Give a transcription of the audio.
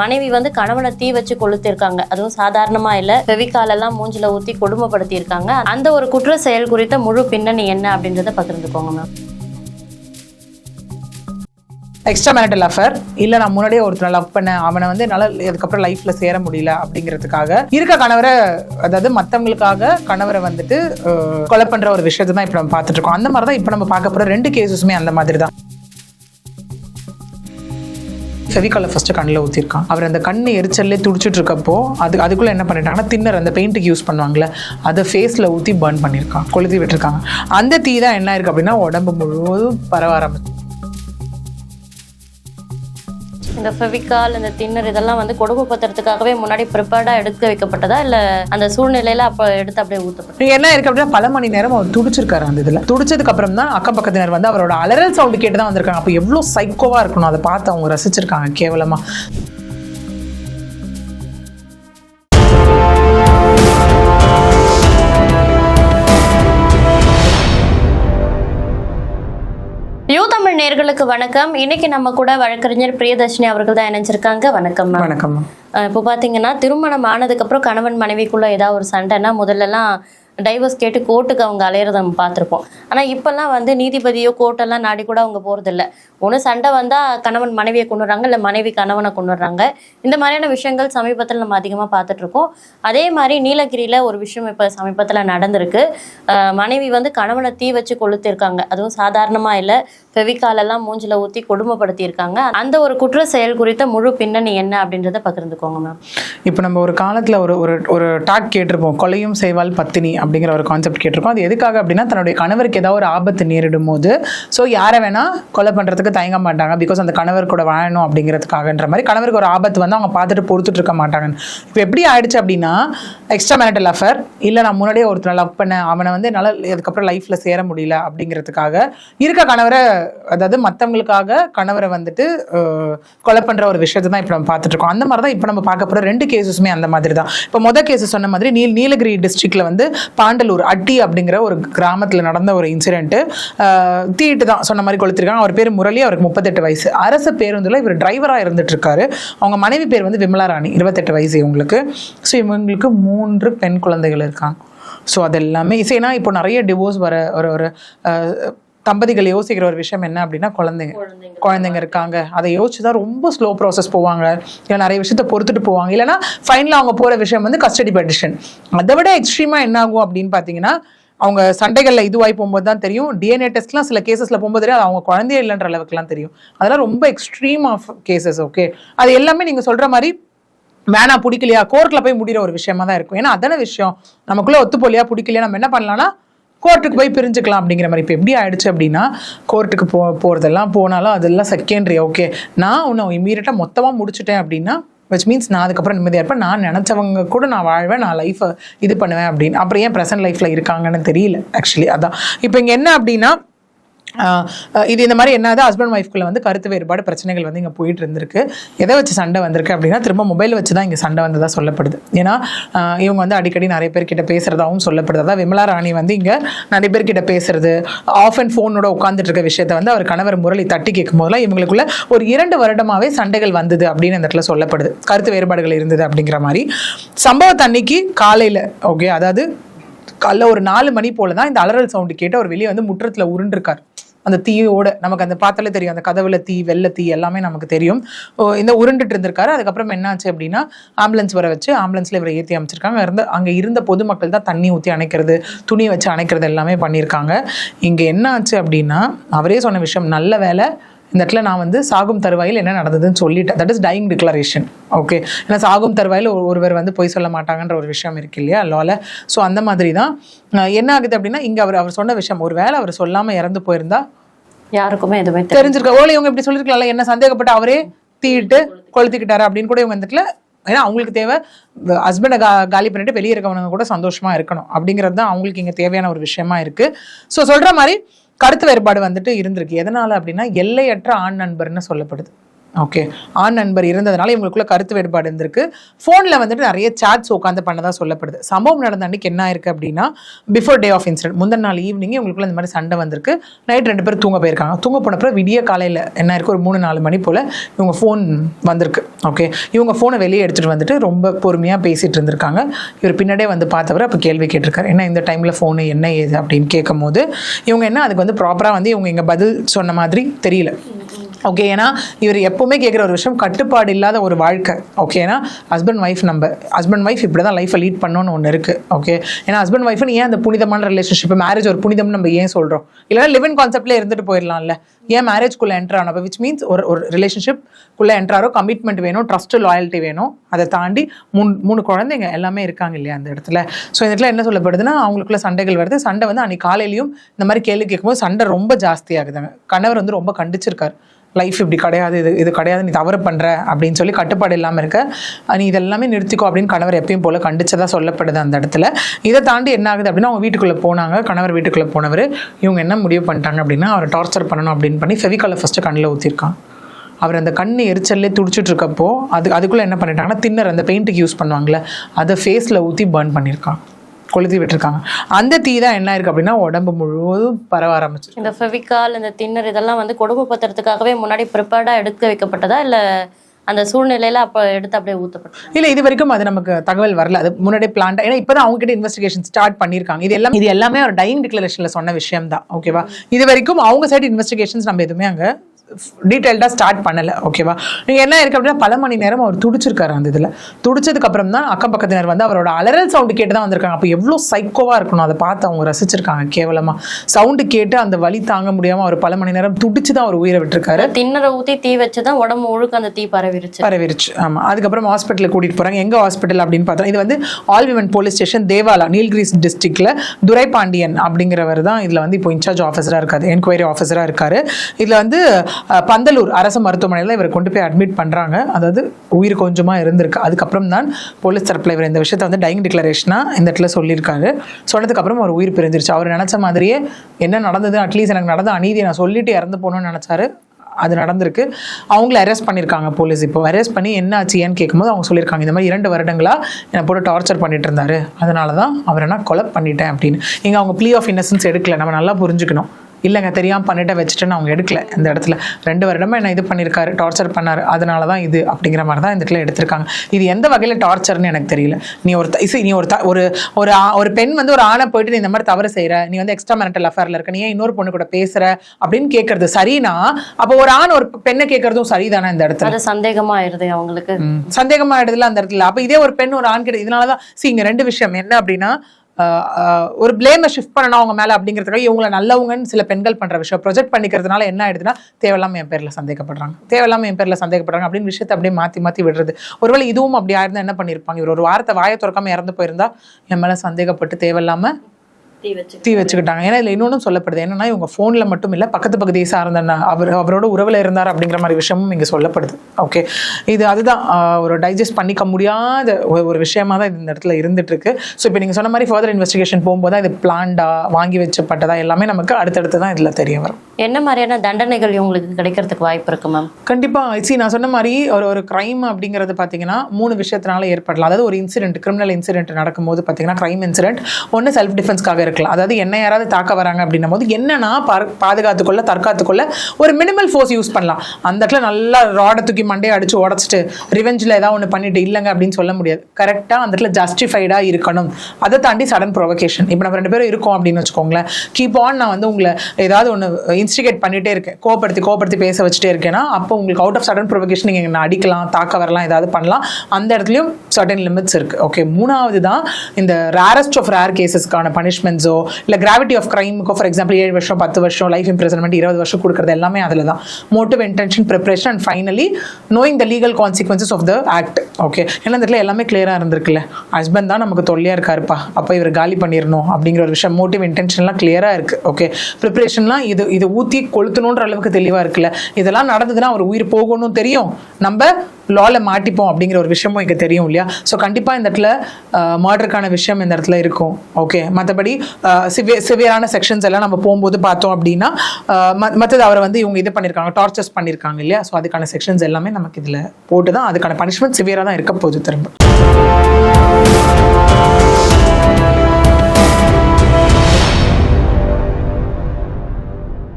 மனைவி வந்து கணவனை தீ வச்சு கொளுத்திருக்காங்க. அதுவும் சாதாரணமா இல்ல. ஃபெவிகால் மூஞ்சில ஊத்தி கொடுமைப்படுத்தியிருக்காங்க. அந்த ஒரு குற்ற செயல் குறித்த முழு பின்னணி என்ன அப்படின்றத பகிர்ந்துக்கோங்க மேம் எக்ஸ்ட்ரா மேரிட்டல் அஃபேர் இல்ல நான் முன்னாடியே ஒருத்தனை லவ் பண்ணேன். அவனை வந்து என்னால அதுக்கப்புறம் லைஃப்ல சேர முடியல அப்படிங்கிறதுக்காக. இருக்க கணவரை அதாவது மத்தவங்களுக்காக கணவரை வந்துட்டு கொலை பண்ற ஒரு விஷயத்தை தான் இப்ப நம்ம பார்த்துட்டு இருக்கோம். அந்த மாதிரி தான் இப்ப நம்ம பார்க்க போற ரெண்டு கேசஸுமே அந்த மாதிரி தான் ஃபெவிகாலை ஃபஸ்ட்டு கண்ணில் ஊற்றிருக்கான் அவர் அந்த கண் எரிச்சல்லே துடிச்சிட்டு இருக்கப்போ அது அதுக்குள்ளே என்ன பண்ணிட்டாங்கன்னா தின்னர். அந்த பெயிண்ட்டுக்கு யூஸ் பண்ணுவாங்கல்ல அதை ஃபேஸில் ஊற்றி பர்ன் பண்ணியிருக்கான். கொளுத்தி விட்டுருக்காங்க. அந்த தீ தான் என்ன ஆயிருக்கு அப்படின்னா உடம்பு முழுவதும் பரவ ஆரம்பிச்சு இந்த ஃபெவிகால் இந்த தின்னர் இதெல்லாம் வந்து கொடுமைப்படுத்துறதுக்காகவே முன்னாடி ப்ரிப்பேர்டாக எடுத்து வைக்கப்பட்டதா? இல்ல அந்த சூழ்நிலையில அப்ப எடுத்து அப்படியே ஊற்றப்படும் என்ன இருக்கு அப்படின்னா பல மணி நேரம் அவர் துடிச்சிருக்காரு அந்த இதுல. துடிச்சதுக்கு அப்புறம் தான் அக்கம் பக்கத்தினர் வந்து அவரோட அலறல் சவுண்டு கேட்டு தான் வந்திருக்காங்க. அப்போ எவ்வளவு சைக்கோவா இருக்கணும். அதை பார்த்து அவங்க ரசிச்சிருக்காங்க கேவலமா. நேர்களுக்கு வணக்கம். இன்னைக்கு நம்ம கூட வழக்கறிஞர் பிரியதர்ஷினி அவர்கள் தான் இணைஞ்சிருக்காங்க. வணக்கம் வணக்கம் இப்போ பார்த்தீங்கன்னா திருமணம் ஆனதுக்கப்புறம் கணவன் மனைவிக்குள்ள ஏதாவது ஒரு சண்டைன்னா முதல்லலாம் டைவர்ஸ் கேட்டு கோர்ட்டுக்கு அவங்க அலையிறத நம்ம பார்த்துருப்போம். ஆனால் இப்போல்லாம் வந்து நீதிபதியோ கோர்ட்டெல்லாம் நாடி கூட அவங்க போகிறதில்ல ஒன்று சண்டை வந்தால் கணவன் மனைவியை கொண்டு வர்றாங்க இல்லை மனைவி கணவனை கொண்டுடுறாங்க இந்த மாதிரியான விஷயங்கள் சமீபத்தில் நம்ம அதிகமாக பார்த்துட்ருக்கோம் அதே மாதிரி நீலகிரியில் ஒரு விஷயம் இப்போ சமீபத்தில் நடந்திருக்கு. மனைவி வந்து கணவனை தீ வச்சு கொளுத்திருக்காங்க. அதுவும் சாதாரணமாக இல்லை. ஃபெவிகால் எல்லாம் ஊற்றி கொடுமைப்படுத்தியிருக்காங்க. அந்த ஒரு குற்ற செயல் குறித்த முழு பின்னணி என்ன அப்படின்றத பகிர்ந்துக்கோங்க மேம். இப்போ நம்ம ஒரு காலத்தில் ஒரு ஒரு ஒரு டாக் கேட்டிருப்போம். கொலையும் செய்வாள் பத்தினி அப்படிங்கிற ஒரு கான்செப்ட் கேட்டிருக்கோம். அது எதுக்காக அப்படின்னா தன்னுடைய கணவருக்கு ஏதாவது ஒரு ஆபத்து நேரிடும் போது ஸோ யாரை வேணா கொலை பண்றதுக்கு தயங்க மாட்டாங்க. பிகாஸ் அந்த கணவர் கூட வாழணும் அப்படிங்கிறதுக்காகன்ற மாதிரி கணவருக்கு ஒரு ஆபத்து வந்து அவங்க பார்த்துட்டு பொறுத்துட்டு இருக்க மாட்டாங்க இப்போ எப்படி ஆயிடுச்சு அப்படின்னா எக்ஸ்ட்ரா மேரிட்டல் அஃபேர் இல்லை நான் முன்னாடியே ஒருத்தனை லவ் பண்ணேன் அவனை வந்து என்னால் அதுக்கப்புறம் லைஃப்ல சேர முடியல அப்படிங்கிறதுக்காக இருக்க கணவரை அதாவது மற்றவங்களுக்காக கணவரை வந்துட்டு கொலை பண்ற ஒரு விஷயத்தை தான் இப்போ நம்ம பார்த்துட்ருக்கோம் அந்த மாதிரி தான் இப்போ நம்ம பார்க்க போகிற ரெண்டு கேசஸுமே அந்த மாதிரி தான் இப்போ மொதல் கேஸ் சொன்ன மாதிரி நீல் நீலகிரி டிஸ்ட்ரிக்டில் வந்து பாண்டலூர் அட்டி அப்படிங்கிற ஒரு கிராமத்தில் நடந்த ஒரு இன்சிடென்ட்டு தீட்டு தான் சொன்ன மாதிரி கொளுத்திருக்காங்க. அவர் பேர் முரளி அவருக்கு முப்பத்தெட்டு வயசு. அரசு பேருந்தில் இவர் டிரைவராக இருந்துட்டு இருக்காரு அவங்க மனைவி பேர் வந்து விமலா ராணி இருபத்தெட்டு வயசு இவங்களுக்கு. ஸோ இவங்களுக்கு மூன்று பெண் குழந்தைகள் இருக்காங்க. ஸோ அதெல்லாமே ஏன்னா இப்போ நிறைய டிவோர்ஸ் வர ஒரு ஒரு தம்பதிகள் யோசிக்கிற ஒரு விஷயம் என்ன அப்படின்னா குழந்தைங்க. குழந்தைங்க. இருக்காங்க. அதை யோசிச்சு தான் ரொம்ப ஸ்லோ ப்ராசஸ் போவாங்க. இல்லை நிறைய விஷயத்த பொறுத்துட்டு போவாங்க. இல்லைன்னா ஃபைனலாக அவங்க போகிற விஷயம் வந்து கஸ்டடி பெட்டிஷன் அதை விட எக்ஸ்ட்ரீமாக என்ன ஆகும் அப்படின்னு பார்த்தீங்கன்னா அவங்க சண்டைகளில் இதுவாகி போகும்போது தான் தெரியும். டிஎன்ஏ டெஸ்ட்லாம் சில கேசஸில் போகும்போது தெரியும் அவங்க குழந்தையே இல்லைன்ற அளவுக்குலாம் தெரியும். அதெல்லாம் ரொம்ப எக்ஸ்ட்ரீம் ஆஃப் கேசஸ் ஓகே அது எல்லாமே நீங்கள் சொல்கிற மாதிரி வேணா பிடிக்கலையா? கோர்ட்டில் போய் முடிகிற ஒரு விஷயமா தான் இருக்கும். ஏன்னா அதான விஷயம். நமக்குள்ள ஒத்து போலியா பிடிக்கலையா? நம்ம என்ன பண்ணலாம்னா கோர்ட்டுக்கு போய் பிரிஞ்சுக்கலாம் அப்படிங்கிற மாதிரி. இப்போ எப்படி ஆயிடுச்சு அப்படின்னா கோர்ட்டுக்கு போ போகிறதெல்லாம் போனாலும் அதெல்லாம் செகண்டரி ஓகே நான் உன்னை இம்மீடியட்டாக மொத்தமாக முடிச்சுட்டேன் அப்படின்னா விச் மீன்ஸ் நான் அதுக்கப்புறம் நிம்மதியாக இருப்பேன். நான் நினச்சவங்க கூட நான் வாழ்வேன் நான் லைஃப்பை இது பண்ணுவேன் அப்படின்னு. அப்புறம் ஏன் ப்ரெசன்ட் லைஃப்பில் இருக்காங்கன்னு தெரியல ஆக்சுவலி அதான். இப்போ இங்கே என்ன அப்படின்னா இது இந்த மாதிரி என்னது? ஹஸ்பண்ட் ஒய்ஃப்குள்ள வந்து கருத்து வேறுபாடு பிரச்சனைகள் வந்து இங்கே போயிட்டு இருந்திருக்கு. எதை வச்சு சண்டை வந்திருக்கு அப்படின்னா திரும்ப மொபைல் வச்சு தான் இங்கே சண்டை வந்ததாக சொல்லப்படுது. ஏன்னா இவங்க வந்து அடிக்கடி நிறைய பேர்கிட்ட பேசுகிறதாகவும் சொல்லப்படுது. அதாவது விமலா ராணி வந்து இங்கே நிறைய பேர்கிட்ட பேசுறது ஆஃப் அண்ட் ஃபோனோட உட்காந்துட்டு இருக்க விஷயத்த வந்து அவர் கணவர் முரளி தட்டி கேட்கும் போதெல்லாம் இவங்களுக்குள்ள ஒரு இரண்டு வருடமாவே சண்டைகள் வந்தது அப்படின்னு இந்த இடத்துல சொல்லப்படுது. கருத்து வேறுபாடுகள் இருந்தது அப்படிங்கிற மாதிரி. சம்பவத்தை அன்னைக்கு காலையில் ஓகே அதாவது காலைல ஒரு நாலு மணி போல தான் இந்த அலறல் சவுண்டு கேட்டு அவர் வெளியே வந்து முற்றத்தில் உருண்டிருக்கார். அந்த தீயோட நமக்கு அந்த பார்த்தாலே தெரியும். அந்த கதவுல தீ வெள்ள தீ எல்லாமே நமக்கு தெரியும். ஓ, இந்த உருண்டுட்டு இருந்திருக்காரு. அதுக்கப்புறம் என்னாச்சு அப்படின்னா ஆம்புலன்ஸ் வர வச்சு ஆம்புலன்ஸ்ல இவரை ஏற்றி அமைச்சிருக்காங்க. இருந்து அங்கே இருந்த பொதுமக்கள் தான் தண்ணி ஊற்றி அணைக்கிறது துணி வச்சு அணைக்கிறது எல்லாமே பண்ணியிருக்காங்க. இங்கே என்ன ஆச்சு அப்படின்னா அவரே சொன்ன விஷயம் நல்ல வேலை இந்த இடத்துல நான் வந்து சாகும் தருவாயில் என்ன நடந்ததுன்னு சொல்லிட்டேன். That is dying declaration okay ஏன்னா சாகும் தருவாயில் ஒரு- ஒருவர் வந்து பொய் சொல்ல மாட்டாங்கன்ற ஒரு விஷயம் இருக்கு இல்லையா லால ஸோ அந்த மாதிரி தான் என்ன ஆகுது அப்படின்னா இங்கே அவர் அவர் சொன்ன விஷயம் ஒரு வேளை அவர் சொல்லாமல் இறந்து போயிருந்தா யாருக்குமே எதுவுமே தெரிஞ்சிருக்க? ஓலை இவங்க இப்படி சொல்லிருக்கலாம்ல என்ன சந்தேகப்பட்டு அவரே தீட்டு கொளுத்திக்கிட்டாரு அப்படின்னு கூட இவங்க வந்துட்டுல ஏன்னா அவங்களுக்கு தேவை ஹஸ்பண்டை கா காலி பண்ணிட்டு வெளியே இருக்கவனுங்க கூட சந்தோஷமா இருக்கணும். அப்படிங்கிறது தான் அவங்களுக்கு இங்க தேவையான ஒரு விஷயமா இருக்கு. ஸோ சொல்ற மாதிரி கருத்து வேறுபாடு வந்துட்டு இருந்திருக்கு. எதனால அப்படின்னா எல்லையற்ற ஆண் நண்பர்னு சொல்லப்படுது. ஓகே ஆண் நண்பர் இருந்ததுனால இவங்களுக்குள்ள கருத்து வேறுபாடு இருந்திருக்கு. ஃபோனில் வந்துட்டு நிறைய சாட்ஸ் உட்காந்து பண்ணதாக சொல்லப்படுது. சம்பவம் நடந்த அன்னைக்கு என்ன இருக்குது அப்படின்னா பிஃபோர் டே ஆஃப் இன்சிடென்ட் முந்தின நாள் ஈவினிங் இவங்களுக்குள்ள இந்த மாதிரி சண்டை வந்திருக்கு. நைட் ரெண்டு பேரும் தூங்க போயிருக்காங்க. தூங்க போனப்பறம் விடிய காலையில் என்ன இருக்குது ஒரு மூணு நாலு மணி போல் இவங்க ஃபோன் வந்திருக்கு. ஓகே இவங்க ஃபோனை வெளியே எடுத்துகிட்டு வந்துட்டு ரொம்ப பொறுமையாக பேசிகிட்டு இருந்திருக்காங்க. இவர் பின்னாடியே வந்து பார்த்தவர் அப்போ கேள்வி கேட்டிருக்காரு. ஏன்னா இந்த டைமில் ஃபோனு என்ன ஏது? அப்படின்னு கேட்கும்போது இவங்க என்ன அதுக்கு வந்து ப்ராப்பராக வந்து இவங்க இங்கே பதில் சொன்ன மாதிரி தெரியல. ஓகே ஏன்னா இவர் எப்பவுமே கேட்குற ஒரு விஷயம் கட்டுப்பாடு இல்லாத ஒரு வாழ்க்கை. ஓகே ஏன்னா ஹஸ்பண்ட் ஒய்ஃப் நம்ம ஹஸ்பண்ட் ஒய்ஃப் இப்படி தான் லைஃப்பை லீட் பண்ணணும்னு ஒன்று இருக்குது ஓகே ஏன்னா ஹஸ்பண்ட் ஒய்ஃப்னு ஏன் அந்த புனிதமான ரிலேஷன்ஷிப் மேரேஜ் ஒரு புனிதம்னு நம்ம ஏன் சொல்கிறோம் இல்லைன்னா லிவ் இன் கான்செப்ட்லேயே இருந்துட்டு போயிடலாம்ல. ஏன் மேரேஜ்குள்ளே என்ட்ரு ஆனப்போ விச் மீன்ஸ் ஒரு ஒரு ரிலேஷன்ஷிப் குள்ளே என்ட்ராரோ கமிட்மெண்ட் வேணும் ட்ரஸ்ட்டு லாயல்ட்டி வேணும். அதை தாண்டி மூணு மூணு குழந்தைங்க எல்லாமே இருக்காங்க இல்லையா அந்த இடத்துல. ஸோ இந்த இடத்துல என்ன சொல்லப்படுதுன்னா அவங்களுக்குள்ள சண்டைகள் வருது. சண்டை வந்து அன்னைக்கு காலையிலையும் இந்த மாதிரி கேள்வி கேட்கும்போது சண்டை ரொம்ப ஜாஸ்தியாகுதுங்க. கணவர் வந்து ரொம்ப கண்டிச்சிருக்காரு. லைஃப் இப்படி கிடையாது இது இது கிடையாது நீ தவறு பண்ணுற அப்படின்னு சொல்லி கட்டுப்பாடு இல்லாமல் இருக்க. நீ இதெல்லாமே நிறுத்திக்கோ அப்படின்னு கணவர் எப்பயும் போல கண்டிச்சதாக சொல்லப்படுது அந்த இடத்துல. இதை தாண்டி என்ன ஆகுது அப்படின்னா அவங்க வீட்டுக்குள்ளே போனாங்க கணவர் வீட்டுக்குள்ளே போனவர் இவங்க என்ன முடிவு பண்ணிட்டாங்க அப்படின்னா அவரை டார்ச்சர் பண்ணணும் அப்படின்னு பண்ணி ஃபெவிகாலை ஃபஸ்ட்டு கண்ணில் ஊற்றிருக்கான் அவர் அந்த கண் எரிச்சல்லே துடிச்சிட்டு இருக்கப்போ அது அதுக்குள்ளே என்ன பண்ணிட்டாங்கன்னா தின்னர் அந்த பெயிண்ட்டுக்கு யூஸ் பண்ணுவாங்கல்ல அதை ஃபேஸில் ஊற்றி பர்ன் பண்ணியிருக்கான் கொளுத்தி விட்டுருக்காங்க அந்த தீ தான் என்ன இருக்கு அப்படின்னா உடம்பு முழுவதும் பரவ ஆரம்பிச்சு இந்த ஃபெவிகால் இந்த தின்னர் இதெல்லாம் வந்து கொடுமைப்படுத்துறதுக்காகவே முன்னாடி ப்ரிப்பேர்டாக எடுக்க வைக்கப்பட்டதா? இல்லை அந்த சூழ்நிலையில அப்போ எடுத்து அப்படியே ஊற்றப்பட்டது இல்ல இது வரைக்கும் அது நமக்கு தகவல் வரல. அது முன்னாடியே பிளான் ஏன்னா இப்பதான் அவங்க கிட்ட இன்வெஸ்டிகேஷன் ஸ்டார்ட் பண்ணிருக்காங்க இது எல்லாம் இது எல்லாமே ஒரு டைங் டிக்ளரேஷன்ல சொன்ன விஷயம் தான் ஓகேவா இது வரைக்கும் அவங்க சைடு இன்வெஸ்டிகேஷன்ஸ் நம்ம எதுவுமே அங்க டீட்டெயில்டாக ஸ்டார்ட் பண்ணல ஓகேவா நீங்க என்ன இருக்கு அப்படின்னா பல மணி நேரம் அவர் துடிச்சிருக்காரு அந்த இதுல. துடிச்சதுக்கு அப்புறம் தான் அக்கம் பக்கத்தினர் வந்து அவரோட அலறல் சவுண்டு கேட்டு தான் வந்திருக்காங்க. அப்போ எவ்வளோ சைக்கோவா இருக்கணும் அதை பார்த்து அவங்க ரசிச்சிருக்காங்க கேவலமா. சவுண்டு கேட்டு அந்த வலி தாங்க முடியாம அவர் பல மணி நேரம் துடிச்சு தான் அவர் உயிரை விட்டுருக்காரு. தின்னரை ஊற்றி தீ வச்சு தான் உடம்பு முழுக்க அந்த தீ பரவிருச்சு. பரவிருச்சு ஆமா. அதுக்கப்புறம் ஹாஸ்பிட்டலுக்கு கூட்டிட்டு போறாங்க. எங்க ஹாஸ்பிட்டல் அப்படின்னு பார்த்தா இது வந்து all women police station Devala Nilgiris டிஸ்ட்ரிக்ட்ல துரைபாண்டியன் அப்படிங்கிறவர் தான் இதுல வந்து இப்போ இன்சார்ஜ் ஆஃபீஸரா இருக்காரு என்கொயரி ஆஃபீஸரா இருக்காரு. இதுல வந்து பந்தலூர் அரசு மருத்துவமனையில் இவரை கொண்டு போய் அட்மிட் பண்ணுறாங்க அதாவது உயிர் கொஞ்சமாக இருந்திருக்கு. அதுக்கப்புறம் தான் போலீஸ் தரப்பில் இவர் இந்த விஷயத்தை வந்து டைங் டிக்ளரேஷனா இந்த இடத்துல சொல்லியிருக்காரு. சொன்னதுக்கப்புறம் அவர் உயிர் பிரிஞ்சிருச்சு. அவர் நினச்ச மாதிரியே என்ன நடந்தது? அட்லீஸ்ட் எனக்கு நடந்த அநீதியை நான் சொல்லிட்டு இறந்து போகணும்னு நினச்சாரு. அது நடந்திருக்கு. அவங்கள அரெஸ்ட் பண்ணியிருக்காங்க போலீஸ் இப்போ அரெஸ்ட் பண்ணி என்ன ஆச்சு ஏன்னு கேட்கும்போது அவங்க சொல்லியிருக்காங்க இந்த மாதிரி இரண்டு வருடங்களாக என்னை போட்டு டார்ச்சர் பண்ணிட்டு இருந்தாரு. அதனால தான் அவரை நான் கொலை பண்ணிட்டேன் அப்படின்னு. இங்கே அவங்க ப்ளீ ஆஃப் இன்னசன்ஸ் எடுக்கல. நம்ம நல்லா புரிஞ்சுக்கணும். இல்லைங்க தெரியாமல் பண்ணிட்ட வச்சுட்டுன்னு அவங்க எடுக்கல இந்த இடத்துல. ரெண்டு வருடமா என்ன இது பண்ணியிருக்காரு டார்ச்சர் பண்ணாரு. அதனால தான் இது அப்படிங்கிற மாதிரி தான் இந்த இடத்துல எடுத்திருக்காங்க. இது எந்த வகையில் டார்ச்சர்னு எனக்கு தெரியல. நீ ஒரு இசை நீ ஒரு ஒரு ஒரு ஒரு பெண் வந்து ஒரு ஆணை போயிட்டு நீ இந்த மாதிரி தவறு செய்யற நீ வந்து எக்ஸ்ட்ரா மெரண்டல் அஃபேர்ல இருக்க நீ ஏன் இன்னொரு பொண்ணு கூட பேசுற அப்படின்னு கேட்கறது சரினா அப்போ ஒரு ஆண் ஒரு பெண்ணை கேட்கறதும் சரிதானே இந்த இடத்துல? அது சந்தேகமாயிருது அவங்களுக்கு. சந்தேகமாயிடுதுல அந்த இடத்துல. அப்ப இதே ஒரு பெண் ஒரு ஆண் கிட்ட இதனாலதான் see இங்க ரெண்டு விஷயம். என்ன அப்படின்னா ஒரு பிளேமை ஷிஃப்ட் பண்ணணும் அவங்க மேலே அப்படிங்கிறதுக்காக இவங்களை நல்லவங்கன்னு சில பெண்கள் பண்ணுற விஷயம். ப்ரொஜெக்ட் பண்ணிக்கிறதுனால என்ன ஆயிடுதுன்னா தேவையில்லாம என் பேரில் சந்தேகப்படுறாங்க. தேவையில்லாம என் பேரில் சந்தேகப்படுறாங்க அப்படின்னு விஷயத்தை அப்படியே மாற்றி மாற்றி விடுறது. ஒருவேளை இதுவும் அப்படி ஆயிருந்தா என்ன பண்ணியிருப்பாங்க இவர் ஒரு வாரத்தை வாயை திறக்காமல் இறந்து போயிருந்தா என் மேலே சந்தேகப்பட்டு தேவையில்லாமல் தீ வச்சு தீ வச்சுக்கிட்டாங்க. ஏன்னா இதில் இன்னொன்றும் சொல்லப்படுது. என்னன்னா இவங்க ஃபோனில் மட்டும் இல்லை பக்கத்து பகுதியை சார்ந்த அவர் அவரோட உறவில் இருந்தார் அப்படிங்கிற மாதிரி விஷயமும் இங்கே சொல்லப்படுது. ஓகே இது அதுதான். ஒரு டைஜஸ்ட் பண்ணிக்க முடியாத ஒரு- ஒரு விஷயமா தான் இந்த இடத்துல இருந்துட்டு இருக்கு ஸோ இப்போ நீங்கள் சொன்ன மாதிரி ஃபர்தர் இன்வெஸ்டிகேஷன் போகும்போது தான் இது பிளான்டா வாங்கி வச்சப்பட்டதா எல்லாமே நமக்கு அடுத்தடுத்து தான் இதில் தெரிய வரும். என்ன மாதிரியான தண்டனைகள் இவங்களுக்கு கிடைக்கிறதுக்கு வாய்ப்பு இருக்கு மேம் கண்டிப்பா. சி நான் சொன்ன மாதிரி ஒரு ஒரு கிரைம் அப்படிங்கிறது பார்த்தீங்கன்னா மூணு விஷயத்தினால ஏற்படலாம். அதாவது ஒரு இன்சிடென்ட் கிரிமினல் இன்சிடென்ட் நடக்கும்போது பார்த்தீங்கன்னா கிரைம் இன்சிடென்ட் ஒன்று செல்ஃப் டிஃபென்ஸ்க்காக இருக்கலாம். அதாவது என்ன யாராவது தாக்க வராங்க அப்படின்னும் போது என்னன்னா பாதுகாத்துக்கொள்ள தற்காத்துக்கொள்ள ஒரு மினிமல் ஃபோர்ஸ் யூஸ் பண்ணலாம். அந்த இடத்துல நல்லா ராடை தூக்கி மண்டையை அடிச்சு உடச்சிட்டு ரிவெஞ்சில் ஏதாவது ஒன்று பண்ணிட்டு இல்லைங்க அப்படின்னு சொல்ல முடியாது. கரெக்டாக அந்த இடத்துல ஜஸ்டிஃபைடாக இருக்கணும். அதை தாண்டி சடன் ப்ரொவகேஷன் இப்போ நம்ம ரெண்டு பேரும் இருக்கோம் அப்படின்னு வச்சுக்கோங்களேன். கீப் ஆன் நான் வந்து உங்களை ஏதாவது ஒன்று இன்ஸ்டிகேட் பண்ணிகிட்டே இருக்கேன். கோபப்படுத்தி கோபப்படுத்தி பேச வச்சுட்டே இருக்கேன்னா அப்போ உங்களுக்கு அவுட் ஆஃப் சடன் ப்ரொவகேஷன் நீங்கள் என்ன அடிக்கலாம் தாக்க வரலாம் ஏதாவது பண்ணலாம். அந்த இடத்துலையும் சர்டன் லிமிட்ஸ் இருக்குது ஓகே மூணாவது தான் இந்த ரேரஸ்ட் ஆஃப் ரேர் கேசஸ்க்கான சென்டென்ஸோ இல்லை கிராவிட்டி ஆஃப் கிரைமுக்கோ ஃபார் எக்ஸாம்பிள் ஏழு வருஷம் பத்து வருஷம் லைஃப் இம்ப்ரெசன்மெண்ட் இருபது வருஷம் கொடுக்குறது எல்லாமே அதில் தான் motive intention preparation and finally knowing the legal consequences of the act okay ஏன்னா இந்த இடத்துல எல்லாமே கிளியராக இருந்திருக்குல்ல. ஹஸ்பண்ட் தான் நமக்கு தொல்லையாக இருக்காருப்பா. அப்போ இவர் காலி பண்ணிடணும் அப்படிங்கிற ஒரு விஷயம். மோட்டிவ் இன்டென்ஷன்லாம் கிளியராக இருக்குது ஓகே ப்ரிப்பரேஷன்லாம் இது இது ஊற்றி கொளுத்தணுன்ற அளவுக்கு தெளிவாக இருக்குல்ல. இதெல்லாம் நடந்ததுன்னா அவர் உயிர் போகணும் தெரியும். நம்ம லாவில் மாட்டிப்போம் அப்படிங்கிற ஒரு விஷயமும் இங்கே தெரியும் இல்லையா? ஸோ கண்டிப்பாக இந்த இடத்துல மர்டருக்கான விஷயம் இந்த இடத்துல இருக்கும். ஓகே மற்றபடி சிவியர் சிவியரான செக்ஷன்ஸ் எல்லாம் நம்ம போகும்போது பார்த்தோம் அப்படின்னா மற்றது அவரை வந்து இவங்க இது பண்ணியிருக்காங்க டார்ச்சர்ஸ் பண்ணியிருக்காங்க இல்லையா? ஸோ அதுக்கான செக்ஷன்ஸ் எல்லாமே நமக்கு இதில் போட்டு தான் அதுக்கான பனிஷ்மெண்ட் சிவியராக தான் இருக்க போகுது திரும்ப.